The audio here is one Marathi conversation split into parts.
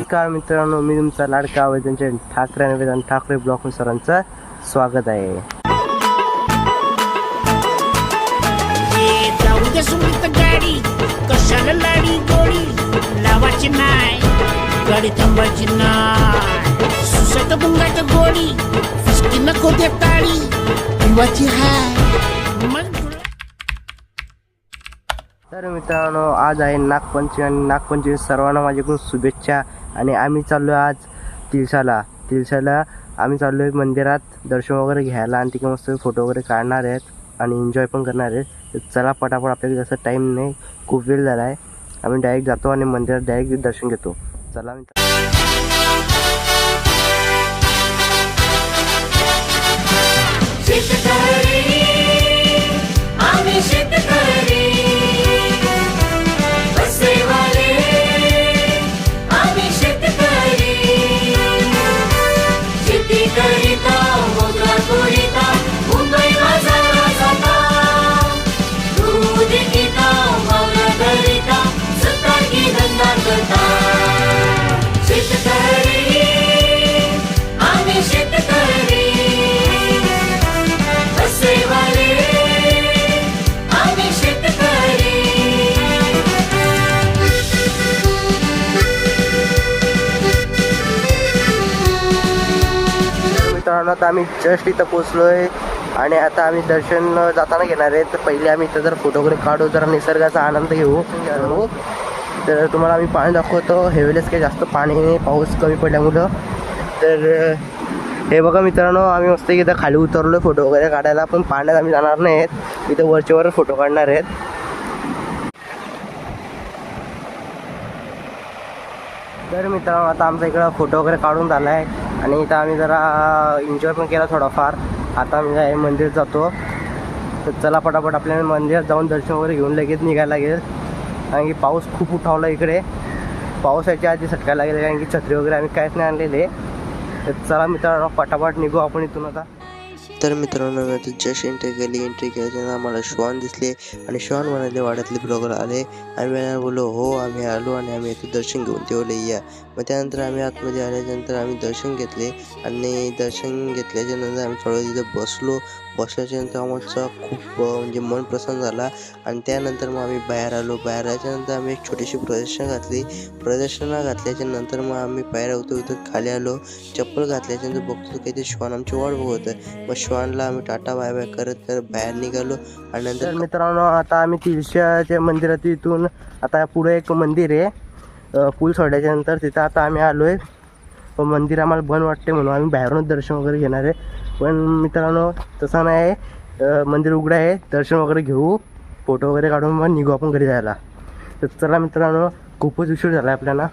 नमस्कार मित्रांनो मी तुमचा लाडका आवाजांच्या ठाकरे आणि वेदांत ठाकरे ब्लॉक सरांचं स्वागत आहे. तर मित्रांनो आज आहे नागपंचमी आणि नागपंचमी सर्वांना माझ्याकडून शुभेच्छा. आणि आम्ही चाललो आज तिळसाला तिळसाला आम्ही चाललो आहे मंदिरात दर्शन वगैरे घ्यायला आणि तिकडे मस्त फोटो वगैरे काढणार आहेत आणि एन्जॉय पण करणार आहेत. चला पटापट आपल्याला जास्त टाईम नाही खूप वेळ झाला आहे आम्ही डायरेक्ट जातो आणि मंदिरात डायरेक्ट दर्शन घेतो. चला मित्र. मित्रांनो आता आम्ही जस्ट इथं पोचलो आहे आणि आता आम्ही दर्शन जाताना घेणार आहे. तर पहिले आम्ही इथं जर फोटो वगैरे काढू जरा निसर्गाचा आनंद घेऊ. तर तुम्हाला आम्ही पाणी दाखवतो. हे वेळेस काही जास्त पाणी नाही पाऊस कमी पडल्यामुळं. तर हे बघा मित्रांनो आम्ही मस्त इथं खाली उतरलो फोटो वगैरे काढायला. पण पाण्यात आम्ही जाणार नाहीत. इथं वरच्या वर फोटो काढणार आहेत. तर मित्रांनो आता आमचा इकडं फोटो वगैरे काढून झाला आहे आणि इथं आम्ही जरा एन्जॉय पण केला थोडाफार. आता आम्ही काय मंदिर जातो. तर चला पटापट आपल्याला मंदिरात जाऊन दर्शन वगैरे घेऊन लगेच निघायला लागेल. कारण की पाऊस खूप उठावला इकडे. पावसाच्या आधी सटकायला लागेल कारण की छत्री वगैरे आम्ही काहीच नाही आणलेले. तर चला मित्रांनो पटापट निघू आपण इथून आता. तर मित्रांनो मी जस्ट एंट्री केली. एंट्री केल्याच्या आम्हाला श्वान दिसले आणि श्वान म्हणाले वाड्यातले ब्लॉगर आले. आम्ही बोललो हो आम्ही आलो आणि आम्ही इथे दर्शन घेऊन ठेवले या. मग त्यानंतर आम्ही आतमध्ये आल्याच्यानंतर आम्ही दर्शन घेतले आणि दर्शन घेतल्याच्या नंतर आम्ही थोडं तिथं बसलो. बसल्याच्या नंतर आमचा खूप म्हणजे मन प्रसन्न झाला आणि त्यानंतर मग आम्ही बाहेर आलो. बाहेर आल्याच्यानंतर आम्ही एक छोटीशी प्रदर्शन घातली. प्रदर्शना घातल्याच्या नंतर मग आम्ही बाहेर उतर उतर खाली आलो. चप्पल घातल्याच्यानंतर बघतो काही ते श्वान आमची वाट बघत मग श्वानला आम्ही टाटा बाय बाय करत करत बाहेर निघालो आणि नंतर मित्रांनो आता आम्ही तिळशाच्या मंदिरात इथून आता पुढे एक मंदिर आहे. पूल सोडल्याच्या नंतर तिथं आता आम्ही आलो आहे मंदिर आम्हाला बंद वाटते म्हणून आम्ही बाहेरूनच दर्शन वगैरे घेणार आहे. पण मित्रांनो तसं नाही. मंदिर उघडं आहे. दर्शन वगैरे घेऊ. फोटो वगैरे काढून मग निघू आपण घरी जायला. तर चला मित्रांनो खूपच उशीर झाला आहे आपल्याला.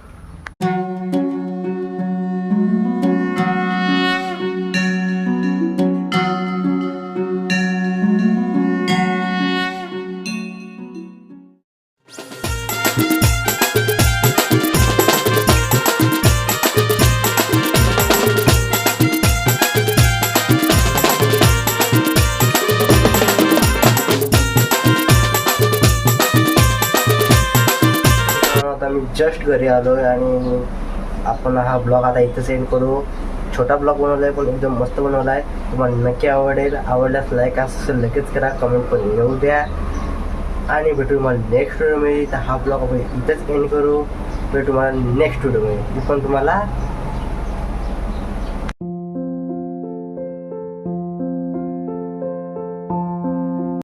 जस्ट घरी आलो आहे आणि आपण हा ब्लॉग आता इथं सेंड करू. छोटा ब्लॉग बनवला आहे पण एकदम मस्त बनवला आहे तुम्हाला नक्की आवडेल. आवडल्यास लाईक असं लगेच करा. कमेंट पण येऊ द्या. आणि भेटू तुम्हाला नेक्स्ट व्हिडिओमध्ये तर हा ब्लॉग आपण इथंच एंड करू. भेटू तुम्हाला नेक्स्ट व्हिडिओमध्ये मी पण तुम्हाला